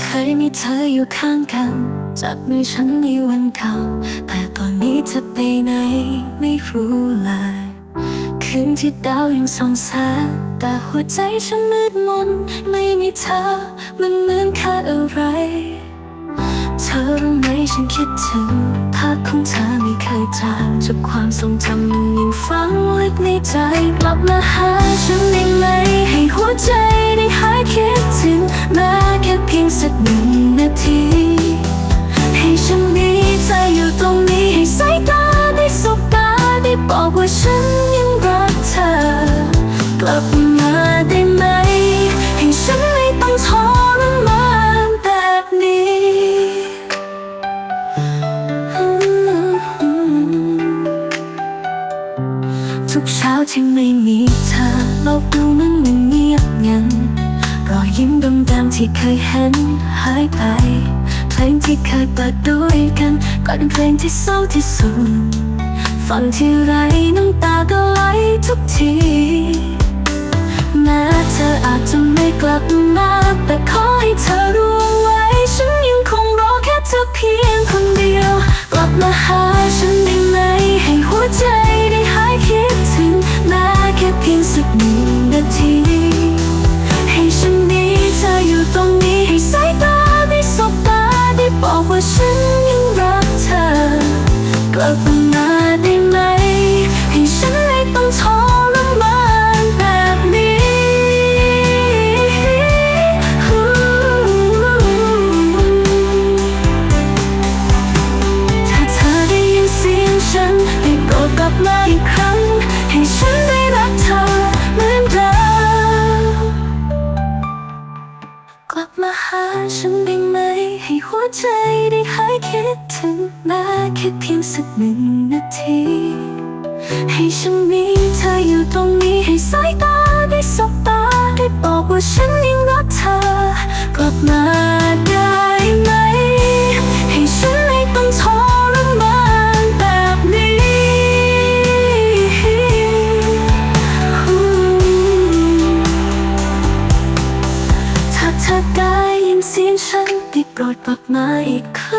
เคยมีเธออยู่ข้างกัน จับมือฉันในวันเก่าแต่ตอนนี้เธอไปไหนไม่รู้เลยคืนที่ดาวยังส่องแสงแต่หัวใจฉันมืดมน ไม่มีเธอ มันเหมือนขาดอะไร เธอรู้ไหมฉันคิดถึง ของเธอไม่เคยจางจากความทรงจำมันยังฝังลึกในใจกลับมาหาฉันได้ไหม ให้หัวใจได้หายคิดถึงแม้แค่เพียงสักหนึ่งนาที ให้ฉันมีเธออยู่ตรงนี้ให้สายตาได้สบตาได้บอกว่าฉันยังรักเธอกลับมา ที่ไม่มีเธอโลกดูเหมันมันเงียบงันรอยยิ้มดำๆที่เคยเห็นหายไป เพลงที่เคยเปิดด้วยกันก็เป็นเพลงที่เศร้าที่สุดฟังทีไรน้ำตาก็ไหลทุกทีแม้เธออาจจะไม่กลับมาแต่ขอให้เธอ กลับมาอีกครั้ง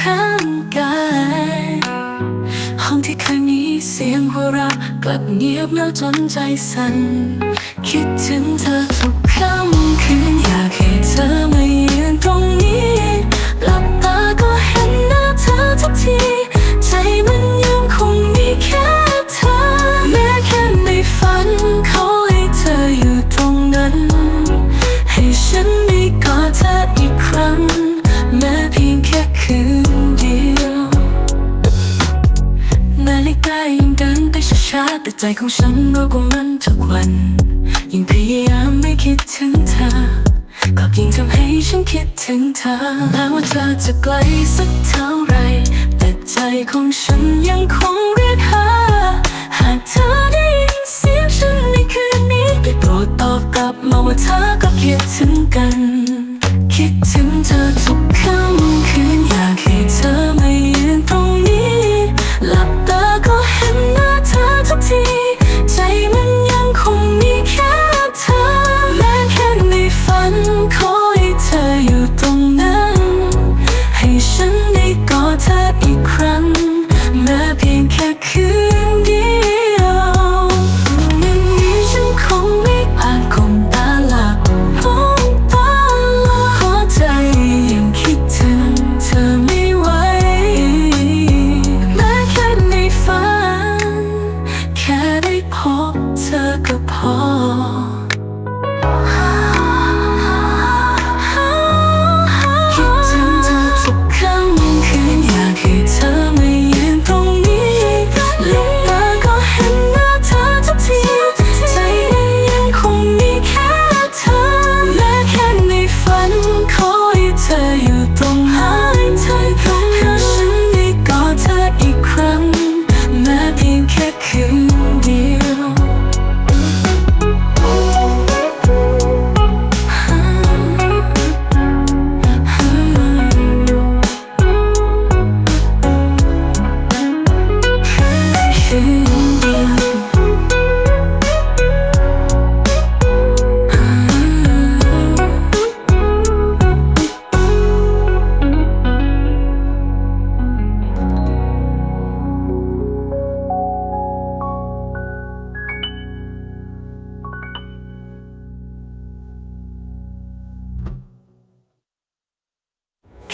ข้างกายห้องที่เคยมีเสียงหัวเราะกลับเงียบแล้วจนใจสั่นคิดถึงเธอทุกค่ำคืนอยากให้เธอมายืนตรงนี้หลับตาก็เห็นหน้าเธอทุกทีใจมัน ใจของฉันรู้ว่ามันทุกวัน ยิ่งพยายามไม่คิดถึงเธอ ก็ยิ่งทำให้ฉันคิดถึงเธอแม้ว่าเธอจะไกลสักเท่าไร แต่ใจของฉันยังคงเรียกหา หากเธอได้ยินเสียงฉันในคืนนี้ได้โปรดตอบกลับมาว่าเธอก็คิดถึงกัน คิดถึงเธอทุกค่ำคืนอยาก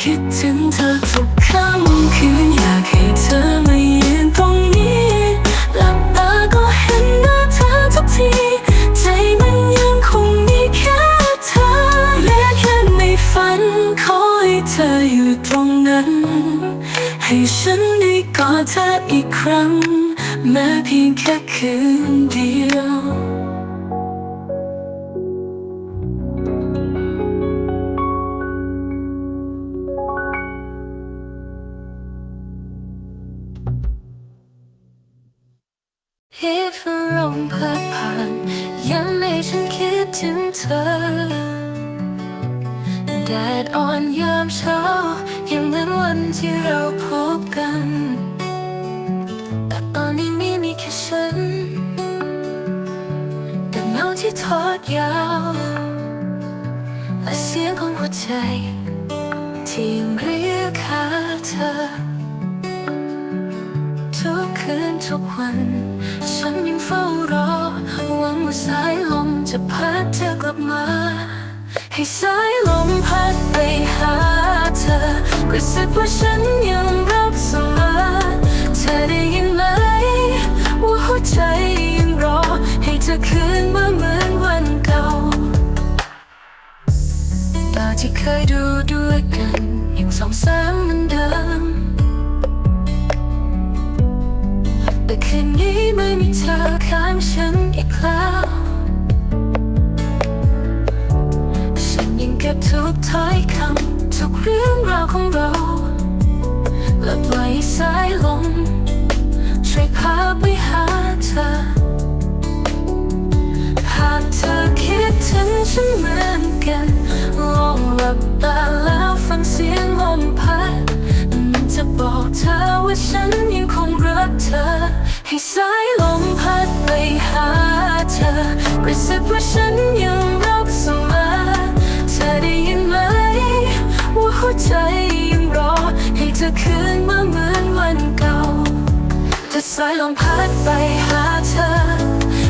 คิดถึงเธอทุกค่ำคืนอยากให้เธอมายืนตรงนี้ หลับตาก็เห็นหน้าเธอทุกที ใจมันยังคงมีแค่เธอ และแค่ในฝันขอให้เธออยู่ตรงนั้น ให้ฉันได้กอดเธออีกครั้ง แม้เพียงแค่คืนเดียว ดอ่อนยามเช้า ยังเหมือนวันที่เราพบกัน แต่ตอนนี้มีมีแค่ฉันกับเงาที่ทอดยาว และเสียงของหัวใจ ที่ยังเรียกหาเธอ ทุกคืนทุกวัน ฉันยังเฝ้ารอหวังว่าสายลมจะพัดเธอกลับมา ให้สายลมพัดไปหาเธอกระซิบว่าฉันยังรักเสมอเธอได้ยินไหมว่าหัวใจยังรอ ให้เธอคืนมาเหมือนวันเก่าตาที่เคยดูด้วยกันยังสองแสงเหมือนเดิมแต่คืนนี้ไม่มีเธอข้างฉันอีกแล้ว เก็บทุกถ้อยคำทุกเรื่องราวของเราและปล่อยให้สายลมช่วยพาไปหาเธอ หากเธอคิดถึงฉันเหมือนกันลองหลับตาแล้วฟังเสียงลมพัดมันจะบอกเธอว่าฉันยังคงรักเธอ ให้สายลมพัดไปหาเธอกระซิบว่าฉันยัง ได้ยินไหม ว่าหัวใจยังรอ ให้เธอคืนมาเหมือนวันเก่าจะสายลมพัดไปหาเธอ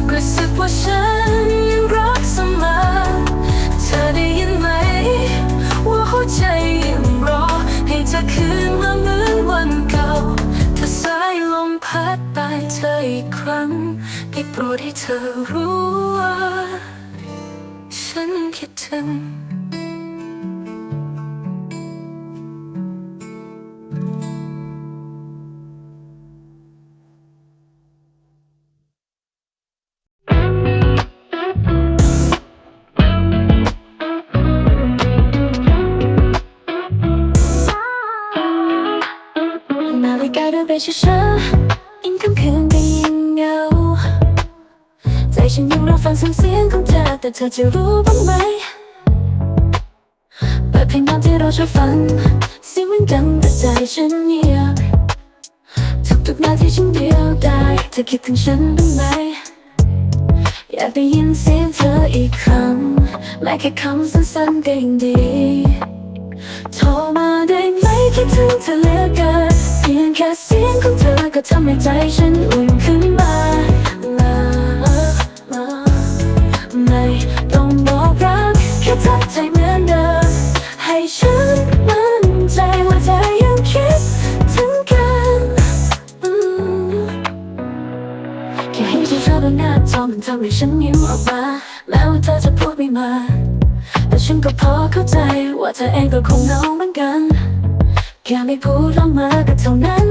กระซิบว่าฉันยังรักเสมอเธอได้ยินไหม ว่าหัวใจยังรอ ให้เธอคืนมาเหมือนวันเก่าถ้าสายลมพัดไปเธออีกครั้งได้โปรดให้เธอรู้ว่า ฉันคิดถึง ช้าๆยิ่งค่ำคืนก็ยิ่งเหงา ใจฉันยังรอฟังเสียงของเธอ แต่เธอจะรู้บ้างไหมเปิดเพลงตามที่เราชอบฟังเสียงมันดังแต่ใจฉันเงียบทุกๆนาทีฉันเดียวได้เธอคิดถึงฉันบ้างไหมอยากได้ยินเสียงเธออีกครั้งแม้แค่คำสั้นๆก็ยังดี โทรมาได้ไหมคิดถึงเธอเหลือเกินเพียงแค่เสียงของเธอก็ทำให้ใจฉันอุ่นขึ้นมา ก็พอเข้าใจ ว่าเธอเองก็คงเหงาเหมือนกัน แค่ไม่พูดออกมาก็เท่านั้น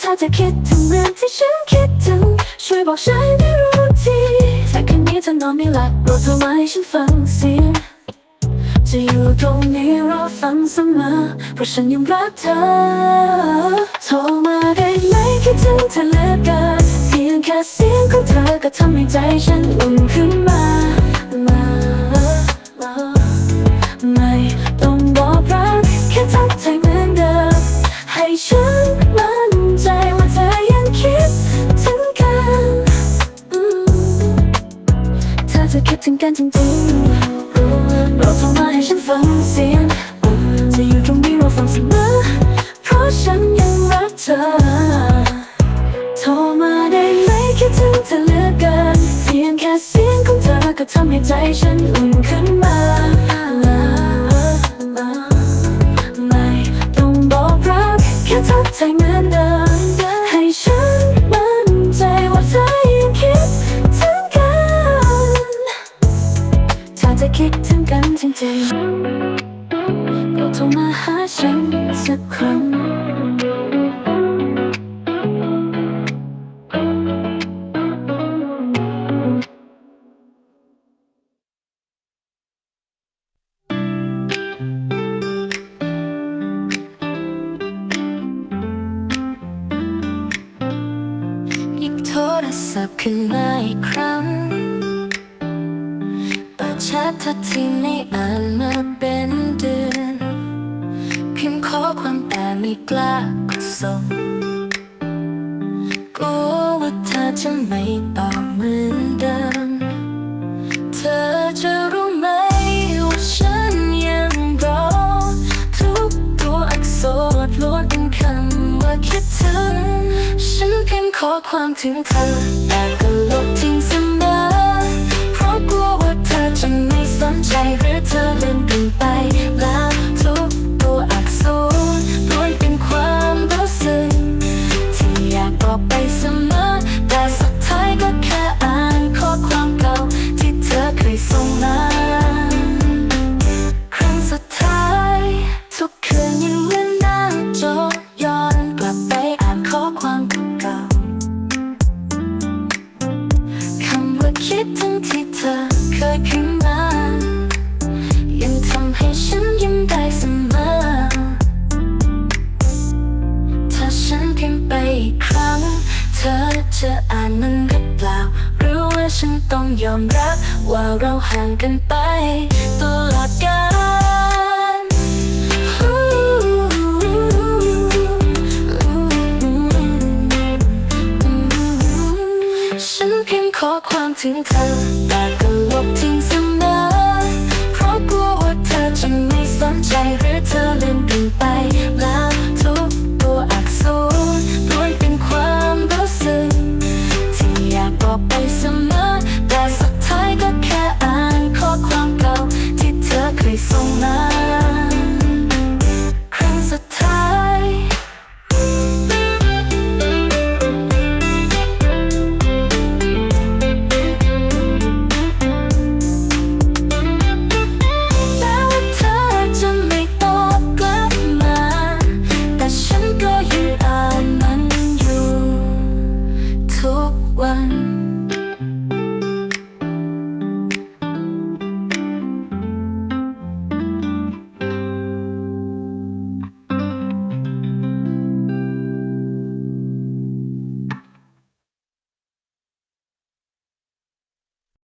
ถ้าจะคิดถึงเรื่องที่ฉันคิดถึง ช่วยบอกฉันได้รู้ทีถ้าคืนนี้เธอนอนไม่หลับโปรดโทรมาให้ฉันฟังเสียงจะอยู่ตรงนี้รอฟังเสมอเพราะฉันยังรักเธอโทรมาได้ไหมคิดถึงเธอเหลือเกินเพียงแค่เสียงของเธอก็ทำให้ใจฉันอุ่นขึ้นมามา ศัพท์ขึ้นมาอีกครั้งเปิดแชททัดที่ไม่อ่านมาเป็นเดือน พิมพ์ข้อความแต่ไม่กล้ากดส่งกลัวว่าเธอจะไม่ อความถึงเธอ แต่ก็ลบทิ้งเสมอ เพราะกลัวว่าเธอจะไม่สนใจหรือเธอเลืมกันไปแล้ว อีกครั้ง เธอจะอ่านมันหรือเปล่า หรือว่าฉันต้องยอมรับ ว่าเราห่างกันไป ตลอดกาลฉันเพียงขอความถึงเธอ แต่ก็ลบทิ้งเสมอเพราะกลัวว่าเธอจะไม่สนใจหรือเธอ